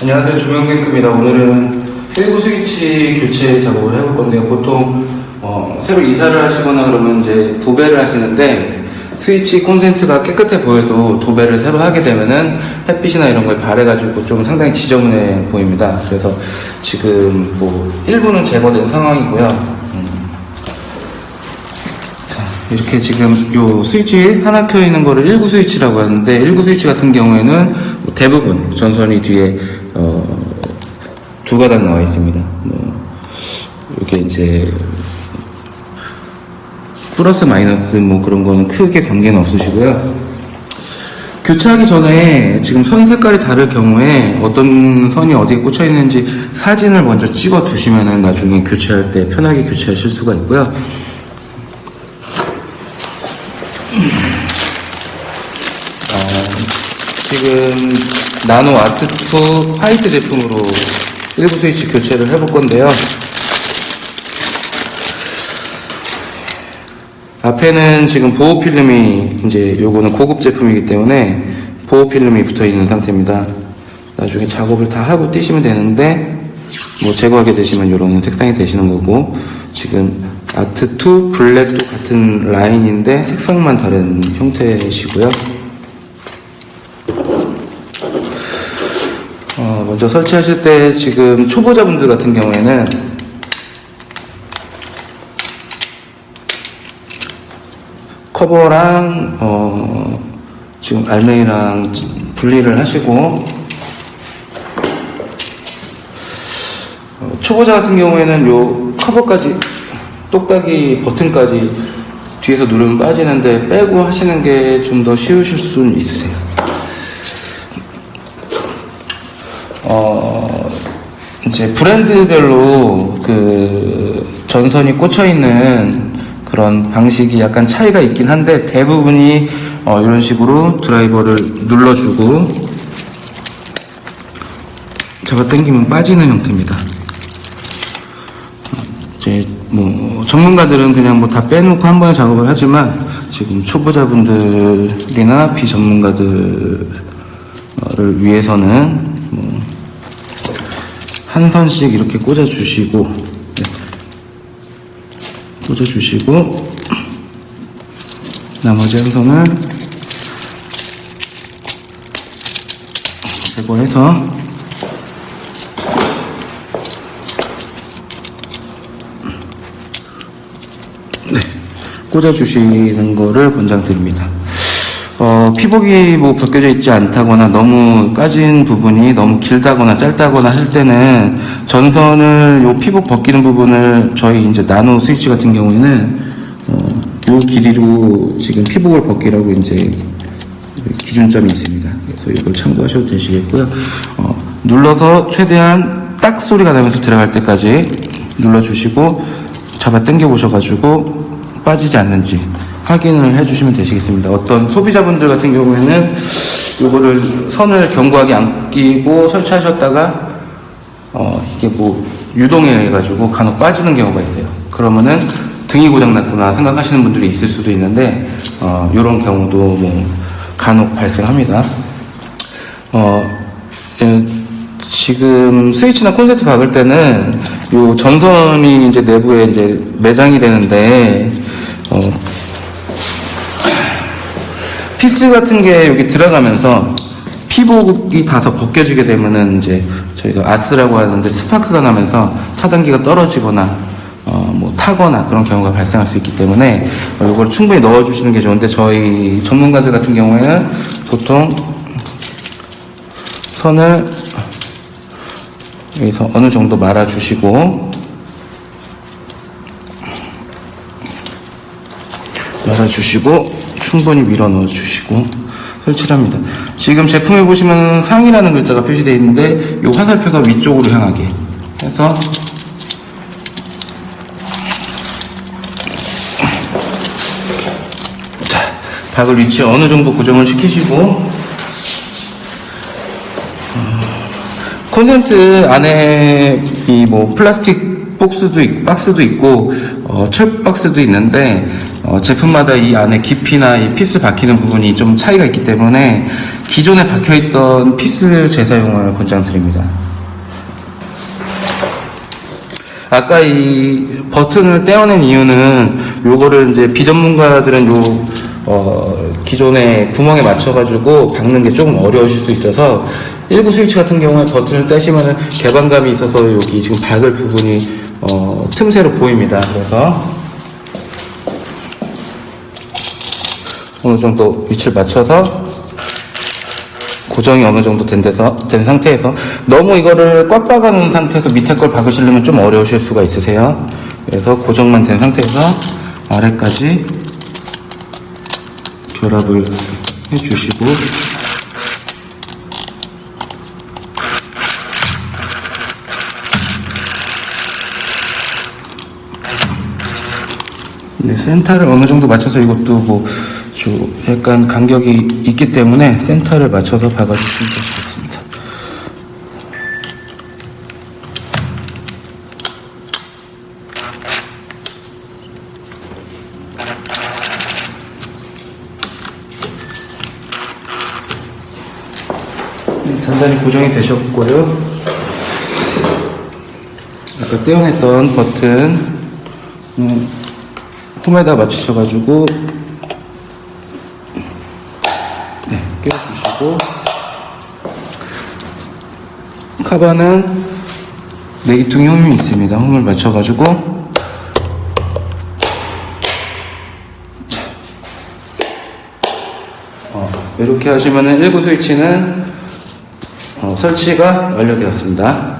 안녕하세요. 조명뱅크입니다. 오늘은 세부 스위치 교체 작업을 해볼 건데요. 보통 어, 새로 이사를 하시거나 그러면 이제 도배를 하시는데 스위치 콘센트가 깨끗해 보여도 도배를 새로 하게 되면은 햇빛이나 이런 거에 발해가지고 좀 상당히 지저분해 보입니다. 그래서 지금 뭐 일부는 제거된 상황이고요. 음. 자, 이렇게 지금 요 스위치 하나 켜 있는 거를 1구 스위치라고 하는데 1구 스위치 같은 경우에는 뭐 대부분 전선이 뒤에 어, 두 가닥 나와 있습니다. 뭐 이렇게 이제 플러스 마이너스 뭐 그런 거는 크게 관계는 없으시고요. 교체하기 전에 지금 선 색깔이 다를 경우에 어떤 선이 어디에 꽂혀 있는지 사진을 먼저 찍어 두시면은 나중에 교체할 때 편하게 교체하실 수가 있고요. 지금 나노 아트2 화이트 제품으로 일부 스위치 교체를 해볼 건데요. 앞에는 지금 보호 필름이 이제 요거는 고급 제품이기 때문에 보호 필름이 붙어 있는 상태입니다. 나중에 작업을 다 하고 띄시면 되는데 뭐 제거하게 되시면 이런 색상이 되시는 거고 지금 아트2 블랙도 같은 라인인데 색상만 다른 형태시고요. 어, 먼저 설치하실 때 지금 초보자분들 같은 경우에는 커버랑 어, 지금 알맹이랑 분리를 하시고 어, 초보자 같은 경우에는 요 커버까지 똑딱이 버튼까지 뒤에서 누르면 빠지는데 빼고 하시는 게 좀 더 쉬우실 수는 있으세요. 어, 이제 브랜드별로 그 전선이 꽂혀 있는 그런 방식이 약간 차이가 있긴 한데 대부분이 어, 이런 식으로 드라이버를 눌러주고 잡아 당기면 빠지는 형태입니다. 이제 뭐 전문가들은 그냥 뭐 다 빼놓고 한 번에 작업을 하지만 지금 초보자분들이나 비전문가들을 위해서는 뭐 한 선씩 이렇게 꽂아주시고 네. 꽂아주시고 나머지 한 선을 제거해서 네, 꽂아주시는 거를 권장드립니다. 어, 피복이 뭐 벗겨져 있지 않다거나 너무 까진 부분이 너무 길다거나 짧다거나 할 때는 전선을 요 피복 벗기는 부분을 저희 이제 나노 스위치 같은 경우에는 어, 요 길이로 지금 피복을 벗기라고 이제 기준점이 있습니다. 그래서 이걸 참고하셔도 되시겠고요. 어, 눌러서 최대한 딱 소리가 나면서 들어갈 때까지 눌러주시고 잡아 당겨 보셔가지고 빠지지 않는지 확인을 해주시면 되시겠습니다. 어떤 소비자분들 같은 경우에는 이거를 선을 견고하게 안 끼고 설치하셨다가 어, 이게 뭐 유동해 가지고 간혹 빠지는 경우가 있어요. 그러면은 등이 고장났구나 생각하시는 분들이 있을 수도 있는데 어, 이런 경우도 뭐 간혹 발생합니다. 어, 예, 지금 스위치나 콘센트 박을 때는 요 전선이 이제 내부에 이제 매장이 되는데 어, 피스 같은 게 여기 들어가면서 피복이 다서 벗겨지게 되면은 이제 저희가 아스라고 하는데 스파크가 나면서 차단기가 떨어지거나 어, 뭐 타거나 그런 경우가 발생할 수 있기 때문에 어, 이걸 충분히 넣어주시는 게 좋은데 저희 전문가들 같은 경우에는 보통 선을 여기서 어느 정도 말아주시고 말아주시고 충분히 밀어 넣어 주시고 설치를 합니다. 지금 제품에 보시면 상이라는 글자가 표시되어 있는데 이 화살표가 위쪽으로 향하게 해서 자, 박을 위치 어느 정도 고정을 시키시고 콘센트 안에 이 뭐 플라스틱 박스도 있, 박스도 있고 어, 철 박스도 있는데 어, 제품마다 이 안에 깊이나 이 피스 박히는 부분이 좀 차이가 있기 때문에 기존에 박혀있던 피스 재사용을 권장드립니다. 아까 이 버튼을 떼어낸 이유는 요거를 이제 비전문가들은 요 어, 기존에 구멍에 맞춰가지고 박는 게 조금 어려우실 수 있어서 19 스위치 같은 경우에 버튼을 떼시면은 개방감이 있어서 여기 지금 박을 부분이 어, 틈새로 보입니다. 그래서 어느 정도 위치를 맞춰서 고정이 어느 정도 된 데서 된 상태에서 너무 이거를 꽉 박아놓은 상태에서 밑에 걸 박으시려면 좀 어려우실 수가 있으세요. 그래서 고정만 된 상태에서 아래까지 결합을 해주시고 네, 센터를 어느 정도 맞춰서 이것도 뭐, 저 약간 간격이 있기 때문에 센터를 맞춰서 박아주시면 되겠습니다. 네, 단단히 고정이 되셨고요. 아까 떼어냈던 버튼, 음, 홈에다 맞추셔가지고 네, 끼워주시고 카바는 내기통이 홈이 있습니다. 홈을 맞춰가지고 자, 어, 이렇게 하시면은 19 스위치는 어, 설치가 완료되었습니다.